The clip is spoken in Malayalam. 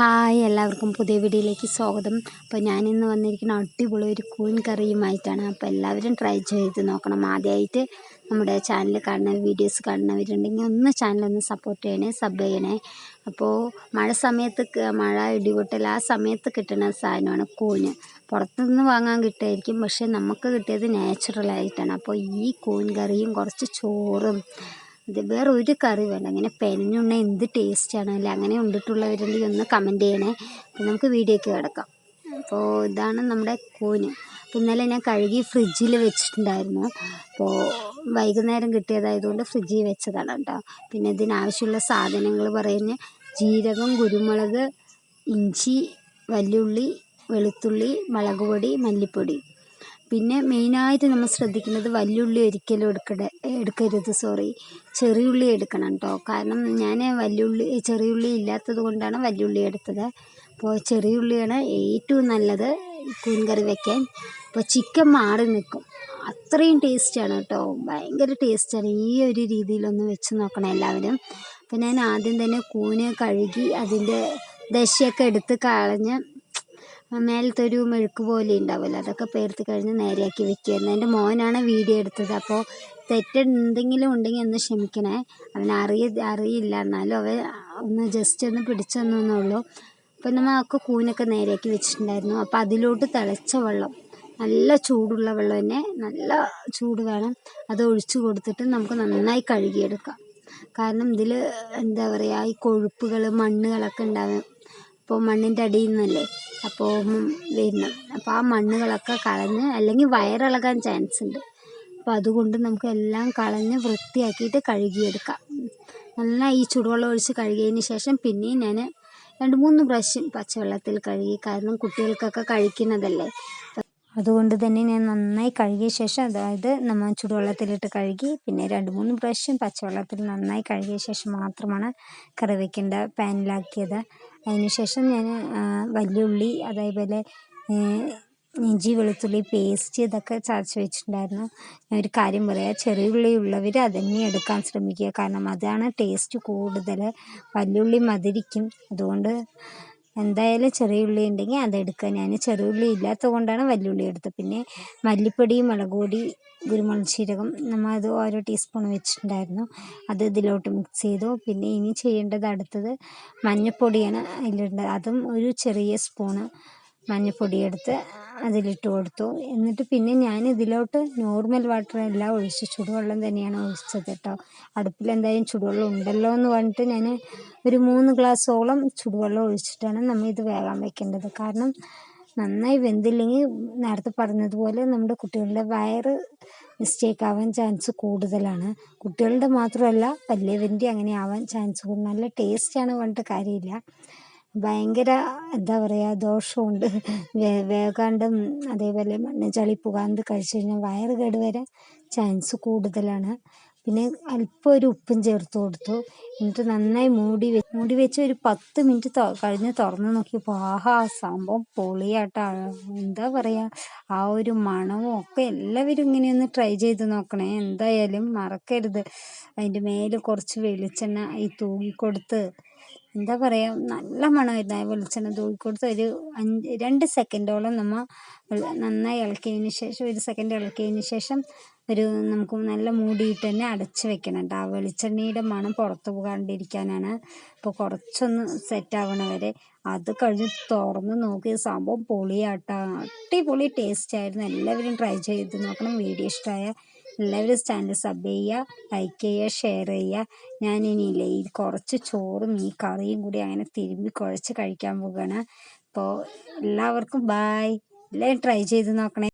ഹായ് എല്ലാവർക്കും പുതിയ വീഡിയോയിലേക്ക് സ്വാഗതം. അപ്പോൾ ഞാനിന്ന് വന്നിരിക്കുന്ന അടിപൊളി ഒരു കൂൻ കറിയുമായിട്ടാണ് അപ്പോൾ എല്ലാവരും ട്രൈ ചെയ്ത് നോക്കണം. ആദ്യമായിട്ട് നമ്മുടെ ചാനൽ കാണുന്ന വീഡിയോസ് കാണുന്നവരുണ്ടെങ്കിൽ ഒന്ന് ചാനലൊന്ന് സപ്പോർട്ട് ചെയ്യണേ സബ് ചെയ്യണേ. അപ്പോൾ മഴ സമയത്ത് മഴ ഇടിപൊട്ടൽ ആ സമയത്ത് കിട്ടുന്ന സാധനമാണ് കൂന്. പുറത്തുനിന്ന് വാങ്ങാൻ കിട്ടുമായിരിക്കും പക്ഷേ നമുക്ക് കിട്ടിയത് നാച്ചുറലായിട്ടാണ് അപ്പോൾ ഈ കൂൻ കറിയും കുറച്ച് ചോറും ഇത് വേറെ ഒരു കറി വേണ്ട. അങ്ങനെ പെനഞ്ഞുണ്ണ എന്ത് ടേസ്റ്റാണ് അല്ലെ? അങ്ങനെ ഉണ്ടിട്ടുള്ളവരുണ്ടെങ്കിൽ ഒന്ന് കമന്റ് ചെയ്യണേ. അപ്പോൾ നമുക്ക് വീഡിയോയ്ക്ക് കിടക്കാം. അപ്പോൾ ഇതാണ് നമ്മുടെ കൂന് ഇന്നലെ ഞാൻ കഴുകി ഫ്രിഡ്ജിൽ വെച്ചിട്ടുണ്ടായിരുന്നു. അപ്പോൾ വൈകുന്നേരം കിട്ടിയതായതുകൊണ്ട് ഫ്രിഡ്ജിൽ വെച്ചതാണ് കേട്ടോ. പിന്നെ ഇതിനാവശ്യമുള്ള സാധനങ്ങൾ പറയുന്ന ജീരകം കുരുമുളക് ഇഞ്ചി വല്യുള്ളി വെളുത്തുള്ളി മുളക് പൊടി മല്ലിപ്പൊടി. പിന്നെ മെയിനായിട്ട് നമ്മൾ ശ്രദ്ധിക്കുന്നത് വല്യുള്ളി ഒരിക്കലും എടുക്കട എടുക്കരുത് സോറി ചെറിയുള്ളി എടുക്കണം കേട്ടോ കാരണം ഞാൻ വല്യുള്ളി ചെറിയുള്ളി ഇല്ലാത്തത് കൊണ്ടാണ് വല്യുള്ളി എടുത്തത്. അപ്പോൾ ചെറിയുള്ളിയാണ് ഏറ്റവും നല്ലത് കൂൺ കറി വെക്കാൻ. അപ്പോൾ ചിക്കൻ മാറി നിൽക്കും. അത്രയും ടേസ്റ്റാണ് കേട്ടോ ഭയങ്കര ടേസ്റ്റാണ്. ഈ ഒരു രീതിയിലൊന്ന് വെച്ച് നോക്കണം എല്ലാവരും. അപ്പോൾ ഞാൻ ആദ്യം തന്നെ കൂന് കഴുകി അതിന്റെ ദശയൊക്കെ എടുത്ത് കളഞ്ഞ് മേലത്തെ ഒരു മെഴുക്ക് പോലെ ഉണ്ടാവുമല്ലോ. അതൊക്കെ പേർത്ത് കഴിഞ്ഞ് നേരെയാക്കി വെക്കുമായിരുന്നു എന്റെ മോനാണ് വീഡിയോ എടുത്തത്. അപ്പോൾ തെറ്റെന്തെങ്കിലും ഉണ്ടെങ്കിൽ ഒന്ന് ക്ഷമിക്കണേ. അവൻ അറിയ അറിയില്ല. എന്നാലും അവൻ ഒന്ന് ജസ്റ്റ് ഒന്ന് പിടിച്ചെന്നുള്ളൂ അപ്പം നമ്മൾ ഒക്കെ കൂനൊക്കെ നേരെയാക്കി വെച്ചിട്ടുണ്ടായിരുന്നു. അപ്പോൾ അതിലോട്ട് തിളച്ച വെള്ളം നല്ല ചൂടുള്ള വെള്ളം തന്നെ നല്ല ചൂട് വേണം. അത് ഒഴിച്ചു കൊടുത്തിട്ട് നമുക്ക് നന്നായി കഴുകിയെടുക്കാം. കാരണം ഇതിൽ എന്താ പറയുക ഈ കൊഴുപ്പുകൾ മണ്ണുകളൊക്കെ ഉണ്ടാവും അപ്പോൾ മണ്ണിന്റെ അടിയിൽ നിന്നല്ലേ? അപ്പോൾ വരുന്നത് അപ്പോൾ ആ മണ്ണുകളൊക്കെ കളഞ്ഞ് അല്ലെങ്കിൽ വയറിളകാൻ ചാൻസ് ഉണ്ട്. അപ്പോൾ അതുകൊണ്ട് നമുക്ക് എല്ലാം കളഞ്ഞ് വൃത്തിയാക്കിയിട്ട് കഴുകിയെടുക്കാം. നല്ല ഈ ചൂടുവെള്ളം ഒഴിച്ച് കഴുകിയതിന് ശേഷം പിന്നെയും ഞാൻ രണ്ട് മൂന്ന് പ്രാവശ്യം പച്ചവെള്ളത്തിൽ കഴുകി. കാരണം കുട്ടികൾക്കൊക്കെ കഴിക്കുന്നതല്ലേ? അതുകൊണ്ട് തന്നെ ഞാൻ നന്നായി കഴുകിയ ശേഷം അതായത് നമ്മൾ ചൂടുവെള്ളത്തിലിട്ട് കഴുകി പിന്നെ രണ്ട് മൂന്ന് പ്രാവശ്യം പച്ചവെള്ളത്തിൽ നന്നായി കഴുകിയ ശേഷം മാത്രമാണ് കറി വയ്ക്കേണ്ട പാനിലാക്കിയത് അതിനുശേഷം ഞാൻ വലിയുള്ളി അതേപോലെ ഇഞ്ചി വെളുത്തുള്ളി പേസ്റ്റ് ഇതൊക്കെ ചതച്ച് വെച്ചിട്ടുണ്ടായിരുന്നു. ഞാൻ ഒരു കാര്യം പറയാം ചെറിയ ഉള്ളി ഉള്ളവർ അതന്നെ എടുക്കാൻ ശ്രമിക്കുക. കാരണം അതാണ് ടേസ്റ്റ് കൂടുതൽ വലിയുള്ളി മധുരിക്കും. അതുകൊണ്ട് എന്തായാലും ചെറിയ ഉള്ളി ഉണ്ടെങ്കിൽ അതെടുക്കുക ഞാൻ ചെറിയ ഉള്ളി ഇല്ലാത്തത് കൊണ്ടാണ് വലിയുള്ളി എടുത്തത്. പിന്നെ മല്ലിപ്പൊടി മുളക് പൊടി കുരുമുളക് ജീരകം നമ്മൾ അത് ഓരോ ടീസ്പൂൺ വെച്ചിട്ടുണ്ടായിരുന്നു. അത് ഇതിലോട്ട് മിക്സ് ചെയ്തു. പിന്നെ ഇനി ചെയ്യേണ്ടത് അടുത്തത് മഞ്ഞൾപ്പൊടിയാണ് അതിലുണ്ട്. അതും ഒരു ചെറിയ സ്പൂണ് മഞ്ഞൾപ്പൊടി എടുത്ത് അതിലിട്ട് കൊടുത്തു. എന്നിട്ട് പിന്നെ ഞാൻ ഇതിലോട്ട് നോർമൽ വാട്ടർ അല്ല ഒഴിച്ച് ചുടുവെള്ളം തന്നെയാണ് ഒഴിച്ചത് കേട്ടോ. അടുപ്പിൽ എന്തായാലും ചുടുവെള്ളം ഉണ്ടല്ലോ എന്ന് പറഞ്ഞിട്ട് ഞാൻ ഒരു മൂന്ന് ഗ്ലാസ്സോളം ചുടുവെള്ളം ഒഴിച്ചിട്ടാണ് നമ്മൾ ഇത് വേകാൻ വെക്കേണ്ടത്. കാരണം നന്നായി വെന്തില്ലെങ്കിൽ നേരത്തെ പറഞ്ഞതുപോലെ നമ്മുടെ കുട്ടികളുടെ വയറ് മിസ്റ്റേക്ക് ആവാൻ ചാൻസ് കൂടുതലാണ്. കുട്ടികളുടെ മാത്രമല്ല വലിയവന്റെ അങ്ങനെ ആവാൻ ചാൻസ് കൂടുതൽ നല്ല ടേസ്റ്റാണ് പറഞ്ഞിട്ട് കാര്യമില്ല. ഭയങ്കര എന്താ പറയുക ദോഷമുണ്ട്. വേകാണ്ടും അതേപോലെ മണ്ണ് ചളി പുകാണ്ട് കഴിച്ചു കഴിഞ്ഞാൽ വയറ് കേട് വരാൻ ചാൻസ് കൂടുതലാണ്. പിന്നെ അല്പം ഒരു ഉപ്പും ചേർത്ത് കൊടുത്തു. എന്നിട്ട് നന്നായി മൂടി വെ മൂടി വെച്ച് ഒരു പത്ത് മിനിറ്റ് കഴിഞ്ഞ് തുറന്ന് നോക്കിയപ്പോൾ ആഹാ സംഭവം പൊളിയാട്ടോ. എന്താ പറയുക ആ ഒരു മണവും ഒക്കെ എല്ലാവരും ഇങ്ങനെയൊന്ന് ട്രൈ ചെയ്ത് നോക്കണേ. എന്തായാലും മറക്കരുത്. അതിന്റെ മേലെ കുറച്ച് വെളിച്ചെണ്ണ ഈ തൂകിക്കൊടുത്ത് എന്താ പറയുക നല്ല മണമായിരുന്നു ആ വെളിച്ചെണ്ണ തൂക്കിക്കൊടുത്ത് ഒരു അഞ്ച് രണ്ട് സെക്കൻഡോളം നമ്മൾ നന്നായി ഇളക്കിയതിന് ശേഷം ഒരു സെക്കൻഡ് ഇളക്കിയതിന് ശേഷം ഒരു നമുക്ക് നല്ല മൂടിയിട്ട് തന്നെ അടച്ച് വെക്കണം കേട്ടോ ആ വെളിച്ചെണ്ണയുടെ മണം പുറത്ത് പോകാണ്ടിരിക്കാനാണ് അപ്പോൾ കുറച്ചൊന്ന് സെറ്റ് ആവണ വരെ അത് കഴിഞ്ഞ് തുറന്ന് നോക്കിയ സംഭവം പൊളിയാട്ടോ. അടിപൊളി ടേസ്റ്റ് ആയിരുന്നു. എല്ലാവരും ട്രൈ ചെയ്ത് നോക്കണം. വീഡിയോ ഇഷ്ടമായ എല്ലാവരും ചാനൽ സബ് ചെയ്യുക ലൈക്ക് ചെയ്യുക ഷെയർ ചെയ്യുക. ഞാനിനിയില്ലേ ഈ കുറച്ച് ചോറും ഈ കറിയും കൂടി അങ്ങനെ തിരുമ്പി കുഴച്ച് കഴിക്കാൻ പോവുകയാണ് അപ്പോൾ എല്ലാവർക്കും ബായ് എല്ലാവരും ട്രൈ ചെയ്ത് നോക്കണേ.